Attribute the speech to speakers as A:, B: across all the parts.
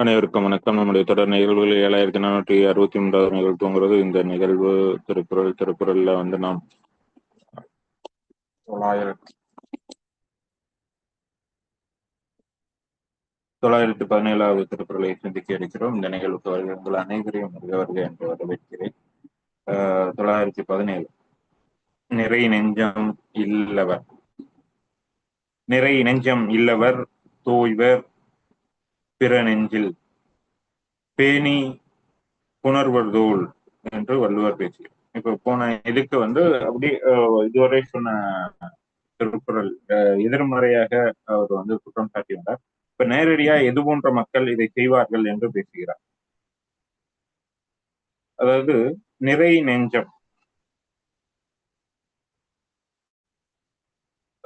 A: அனைவருக்கும் வணக்கம். நம்முடைய தொடர் நிகழ்வுகள் ஏழாயிரத்தி நானூற்றி அறுபத்தி மூன்றாவது நிகழ்வு தூங்குறது இந்த நிகழ்வு திருக்குறள் திருக்குறள்ல வந்து நாம் தொள்ளாயிரத்தி தொள்ளாயிரத்தி பதினேழாவது திருக்குறளை சிந்திக்க இருக்கிறோம். இந்த நிகழ்வுக்கு வருகிற உங்கள் அனைவரையும் வருக வருக என்று வரவேற்கிறேன். ஆஹ் தொள்ளாயிரத்தி பதினேழு. நிறை நெஞ்சம் இல்லவர். நிறை நெஞ்சம் இல்லவர் தோய்வர் பிற நெஞ்சில் பேணி புணர்வதோல் என்று வள்ளுவர் பேசுகிறார் இப்ப போன இதுக்கு வந்து அப்படி இதுவரை சொன்ன திருக்குறள் அஹ், எதிர்மறையாக அவர் வந்து குற்றம் சாட்டியுள்ளார். இப்ப நேரடியா எது போன்ற மக்கள் இதை செய்வார்கள் என்று பேசுகிறார். அதாவது நிறை நெஞ்சம்.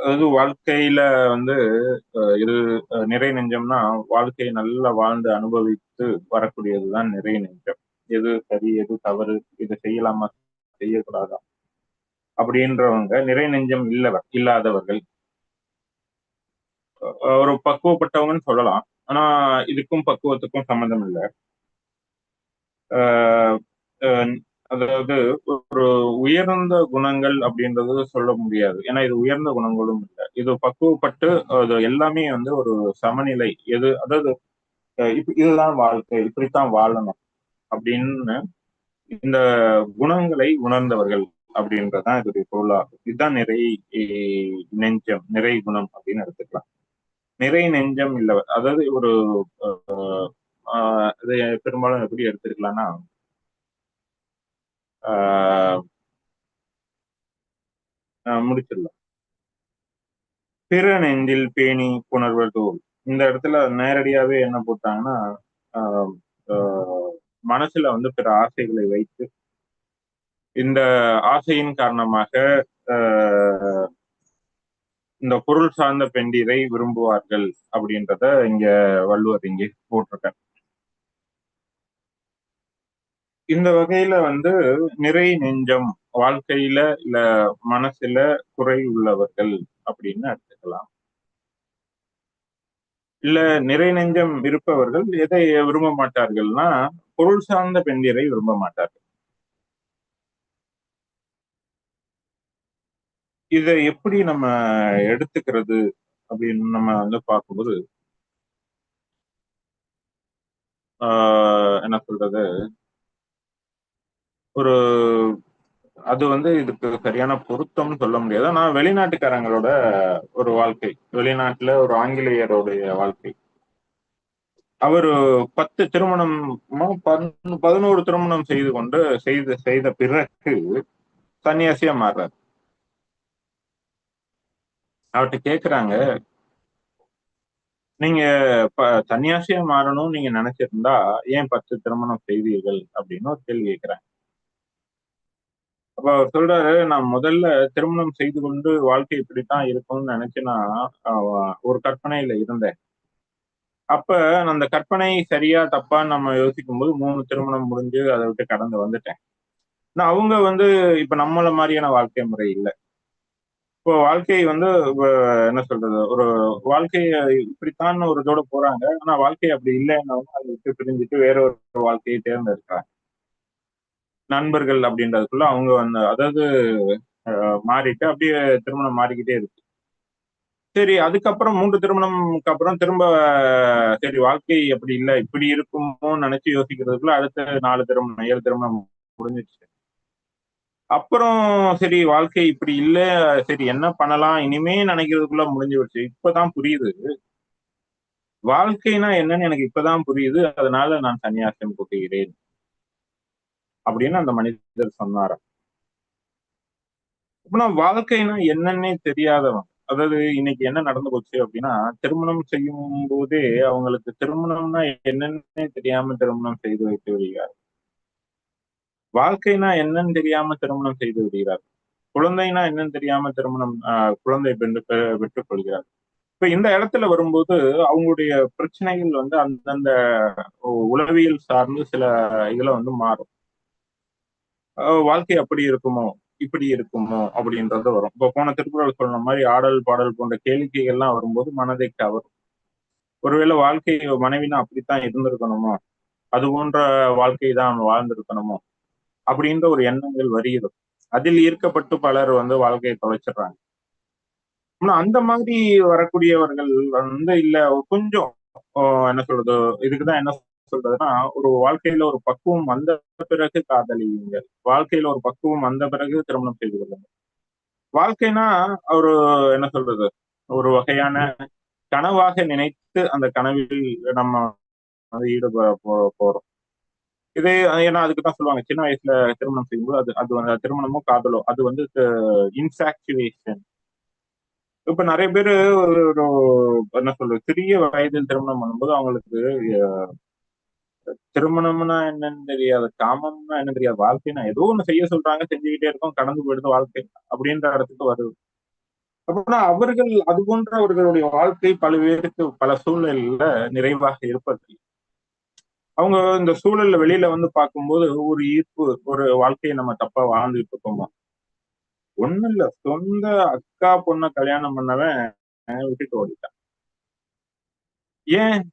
A: அதாவது வாழ்க்கையில வந்து இது நிறை நெஞ்சம்னா வாழ்க்கையை நல்லா வாழ்ந்து அனுபவித்து வரக்கூடியதுதான் நிறை நெஞ்சம். எது சரி எது தவறு இதை செய்யலாமா செய்யக்கூடாதா? அப்படின்றவங்க நிறை நெஞ்சம் இல்லவர் இல்லாதவர்கள். ஒரு பக்குவப்பட்டவங்கன்னு சொல்லலாம். ஆனா இதுக்கும் பக்குவத்துக்கும் சம்மந்தம் இல்லை. ஆஹ் அஹ் அதாவது ஒரு உயர்ந்த குணங்கள் அப்படின்றது சொல்ல முடியாது. ஏன்னா இது உயர்ந்த குணங்களும் இல்லை. இது பக்குவப்பட்டு அது எல்லாமே வந்து ஒரு சமநிலை. எது அதாவது இப்ப இதுதான் வாழ்க்கை இப்படித்தான் வாழணும் அப்படின்னு இந்த குணங்களை உணர்ந்தவர்கள் அப்படின்றதுதான் இதோடைய பொருளாகும். இதுதான் நிறை நெஞ்சம் நிறை குணம் அப்படின்னு எடுத்துக்கலாம். நிறை நெஞ்சம் இல்லை அதாவது ஒரு ஆஹ், பெரும்பாலும் எப்படி எடுத்துக்கலாம்னா முடிச்சிடலாம். பிற நெஞ்சில் பேணி புணர்வதோல் இந்த இடத்துல நேரடியாவே என்ன போட்டாங்கன்னா ஆஹ், ஆஹ், மனசுல வந்து பிற ஆசைகளை வைத்து இந்த ஆசையின் காரணமாக ஆஹ், இந்த பொருள் சார்ந்த பெண்டிரை விரும்புவார்கள் அப்படின்றத இங்க வள்ளுவர் இங்கே போட்டிருக்கார். இந்த வகையில வந்து நிறை நெஞ்சம் வாழ்க்கையில இல்ல மனசுல குறை உள்ளவர்கள் அப்படின்னு எடுத்துக்கலாம். இல்ல நிறை நெஞ்சம் இருப்பவர்கள் எதை விரும்ப மாட்டார்கள்னா பொருள் சார்ந்த பெண்டிரை விரும்ப மாட்டார்கள். இதை எப்படி நம்ம எடுத்துக்கிறது அப்படின்னு நம்ம வந்து பார்க்கும்போது ஆஹ் என்ன சொல்றது? ஒரு அது வந்து இதுக்கு சரியான பொருத்தம்னு சொல்ல முடியாது. ஆனா வெளிநாட்டுக்காரங்களோட ஒரு வாழ்க்கை வெளிநாட்டுல ஒரு ஆங்கிலேயருடைய வாழ்க்கை. அவர் பத்து திருமணம் பதினோரு திருமணம் செய்து கொண்டு செய்து செய்த பிறகு சன்னியாசியா மாறுறாரு. அவர்கிட்ட கேக்குறாங்க நீங்க சன்னியாசியா மாறணும்னு நீங்க நினைச்சிருந்தா ஏன் பத்து திருமணம் செய்தீர்கள்? அப்படின்னு ஒரு கேள்வி கேட்கிறாங்க அப்ப அவர் சொல்றாரு நான் முதல்ல திருமணம் செய்து கொண்டு வாழ்க்கை இப்படித்தான் இருக்கும்னு நினைச்சு நான் ஒரு கற்பனையில இருந்தேன். அப்ப அந்த கற்பனை சரியா தப்பான்னு நம்ம யோசிக்கும் போது மூணு திருமணம் முடிஞ்சு அதை விட்டு கடந்து வந்துட்டேன். நான் அவங்க வந்து இப்ப நம்மள மாதிரியான வாழ்க்கை முறை இல்லை. இப்போ வாழ்க்கை வந்து என்ன சொல்றது ஒரு வாழ்க்கைய இப்படித்தான் ஒரு இதோட போறாங்க. ஆனா வாழ்க்கை அப்படி இல்லைன்னவங்க அதை விட்டு பிரிஞ்சுட்டு வேற ஒரு வாழ்க்கையை தேர்ந்தெடுக்கிறாங்க. நண்பர்கள் அப்படின்றதுக்குள்ள அவங்க வந்து அதாவது அஹ், மாறிட்டு அப்படியே திருமணம் மாறிக்கிட்டே இருக்கு. சரி அதுக்கப்புறம் மூன்று திருமணம்க்கு அப்புறம் திரும்ப சரி வாழ்க்கை அப்படி இல்லை இப்படி இருக்குமோன்னு நினைச்சு யோசிக்கிறதுக்குள்ள அடுத்த நாலு திருமணம் ஏழு திருமணம் முடிஞ்சிருச்சு. அப்புறம் சரி வாழ்க்கை இப்படி இல்ல சரி என்ன பண்ணலாம் இனிமே நினைக்கிறதுக்குள்ள முடிஞ்சு போச்சு இப்பதான் புரியுது. வாழ்க்கைனா என்னன்னு எனக்கு இப்பதான் புரியுது. அதனால நான் சன்னியாசம் கூட்டுகிறேன் அப்படின்னு அந்த மனிதர் சொன்னாராம். அப்படின்னா வாழ்க்கைனா என்னன்னே தெரியாதவன் அதாவது இன்னைக்கு என்ன நடந்து போச்சு அப்படின்னா திருமணம் செய்யும் போதே அவங்களுக்கு திருமணம்னா என்னன்னே தெரியாம திருமணம் செய்து வைத்து விடுகிறார். வாழ்க்கைனா என்னன்னு தெரியாம திருமணம் செய்து விடுகிறார். குழந்தைனா என்னன்னு தெரியாம திருமணம் ஆஹ், குழந்தை பெற்று பெற்றுக் கொள்கிறார். இப்ப இந்த இடத்துல வரும்போது அவங்களுடைய பிரச்சனைகள் வந்து அந்தந்த உளவியல் சார்ந்து சில இதுல வந்து மாறும். வாழ்க்கை அப்படி இருக்குமோ? இப்படி இருக்குமோ? அப்படின்றது வரும். இப்ப போன திருக்குறள் சொன்ன மாதிரி ஆடல் பாடல் போன்ற கேளிக்கைகள்லாம் வரும்போது மனதை கவரும். ஒருவேளை வாழ்க்கை மனைவினா அப்படித்தான் இருந்திருக்கணுமோ? அது போன்ற வாழ்க்கை தான் வாழ்ந்திருக்கணுமோ? அப்படின்ற ஒரு எண்ணங்கள் வருகிறது. அதில் ஈர்க்கப்பட்டு பலர் வந்து வாழ்க்கையை தொலைச்சிடுறாங்க. ஆனா அந்த மாதிரி வரக்கூடியவர்கள் வந்து இல்ல கொஞ்சம் என்ன சொல்றது இதுக்குதான் என்ன சொல்றதுன்னா ஒரு வாழ்க்கையில ஒரு பக்குவம் வந்த பிறகு காதலியுங்கள். வாழ்க்கையில ஒரு பக்குவம் வந்த பிறகு திருமணம் செய்து கொள்ளுங்கள். வாழ்க்கைனா ஒரு என்ன சொல்றது ஒரு வகையான கனவாக நினைத்து அந்த கனவில் நம்ம வந்து ஈடுபட போறோம். இதே ஏன்னா அதுக்கு தான் சொல்லுவாங்க சின்ன வயசுல திருமணம் செய்யும்போது அது அது வந்து திருமணமோ காதலோ அது வந்து இன்சாக்சுவேஷன் இப்ப நிறைய பேர் ஒரு என்ன சொல்றது சிறிய வயதில் திருமணம் பண்ணும்போது அவங்களுக்கு திருமணம்னா என்னன்னு தெரியாது காமம்னா என்ன தெரியாது வாழ்க்கைனா ஏதோ ஒண்ணு செய்ய சொல்றாங்க செஞ்சுக்கிட்டே இருக்கோம் கடந்து போயிடுது வாழ்க்கை அப்படின்ற இடத்துக்கு வருது. அப்படின்னா அவர்கள் அது போன்ற அவர்களுடைய வாழ்க்கை பல பேருக்கு பல சூழல்ல நிறைவாக இருப்பதில்லை. அவங்க இந்த சூழல்ல வெளியில வந்து பார்க்கும்போது ஒரு ஈர்ப்பு ஒரு வாழ்க்கையை நம்ம தப்பா வாழ்ந்துட்டு இருக்கோமா? ஒண்ணும் இல்ல சொந்த அக்கா பொண்ண கல்யாணம் பண்ணவன் விட்டுட்டு ஓடிட்டான். ஏன்?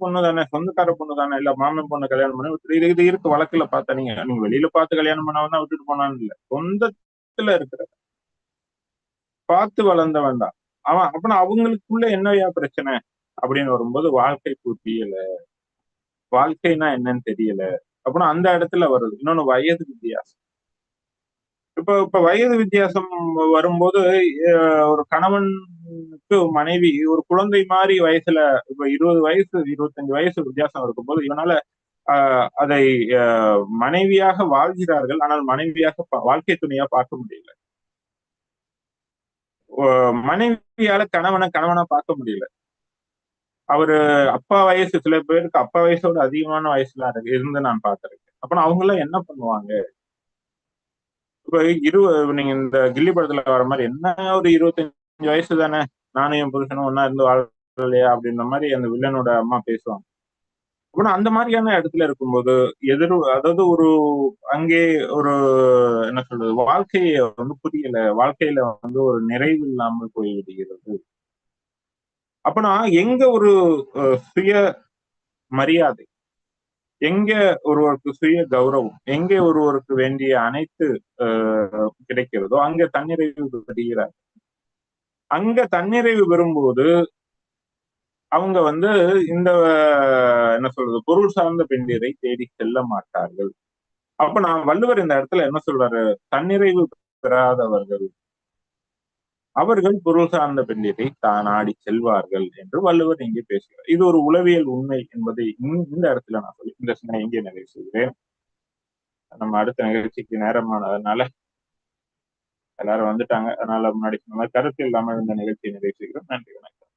A: பொண்ணு தானே சொந்தக்கார பொண்ணு தானே இல்ல மாமன் பொண்ணு கல்யாணம் பண்ணி விட்டு இது இது இருக்கு வழக்குல பார்த்தா நீங்க நீங்க வெளியில பார்த்து கல்யாணம் பண்ணவன் தான் விட்டுட்டு போனான்னு இல்ல. சொந்தத்துல இருக்கிற பார்த்து வளர்ந்தவன் தான். அவன் அப்பனா அவங்களுக்குள்ள என்னையா பிரச்சனை? அப்படின்னு வரும்போது வாழ்க்கை புரியல வாழ்க்கைனா என்னன்னு தெரியல. அப்புறம் அந்த இடத்துல வருது. இன்னொன்னு வயது வித்தியாசம். இப்ப இப்ப வயது வித்தியாசம் வரும்போது ஒரு கணவன் மனைவி ஒரு குழந்தை மாதிரி வயசுல இப்ப இருபது வயசு இருபத்தஞ்சு வயசு வித்தியாசம் இருக்கும்போது இவனால அதை மனைவியாக வாழ்கிறார்கள். ஆனால் மனைவியாக வாழ்க்கை துணையா பார்க்க முடியல. மனைவியால கணவனை கணவனா பார்க்க முடியல. அவரு அப்பா வயசு சில பேருக்கு அப்பா வயசோட அதிகமான வயசுல இருந்து நான் பார்த்திருக்கேன். அப்ப அவங்க எல்லாம் என்ன பண்ணுவாங்க? இப்ப இரு நீங்க இந்த கில்லி படத்துல வர மாதிரி என்ன ஒரு இருபத்தஞ்சு வயசு தானே? நானும் என் புருஷனும் ஒன்னா இருந்து வாழலையா அப்படின்ற மாதிரி அந்த வில்லனோட அம்மா பேசுவாங்க. அப்படின்னா அந்த மாதிரியான இடத்துல இருக்கும்போது எதிர் அதாவது ஒரு அங்கே ஒரு என்ன சொல்றது வாழ்க்கைய வந்து புரியல. வாழ்க்கையில வந்து ஒரு நிறைவு இல்லாமல் போய்விடுகிறது அப்பனா எங்க ஒரு சுய மரியாதை எங்க ஒருவருக்கு சுய கௌரவம் எங்க ஒருவருக்கு வேண்டிய அனைத்து கிடைக்கிறதோ அங்க தன்னிறைவு பெறுகிறார் அங்க தன்னிறைவு பெறும்போது அவங்க வந்து இந்த என்ன சொல்றது பொருள் சார்ந்த பெண்டிரை தேடி செல்ல மாட்டார்கள். அப்ப நான் வள்ளுவர் இந்த இடத்துல என்ன சொல்றாரு? தன்னிறைவு பெறாதவர்கள். அவர்கள் பொருள் சார்ந்த பெண்டிரை நாடி செல்வார்கள் என்று வள்ளுவர் இங்கே பேசுகிறார். இது ஒரு உளவியல் உண்மை என்பதை இந்த இடத்துல நான் சொல்லி இந்த சின்ன இங்கே நிறைவு செய்கிறேன். நம்ம அடுத்த நிகழ்ச்சிக்கு நேரமானதுனால எல்லாரும் வந்துட்டாங்க. அதனால முன்னாடி சொன்ன மாதிரி கருத்து இல்லாமல் இந்த நிகழ்ச்சியை நிறைவு செய்கிறோம். நன்றி வணக்கம்.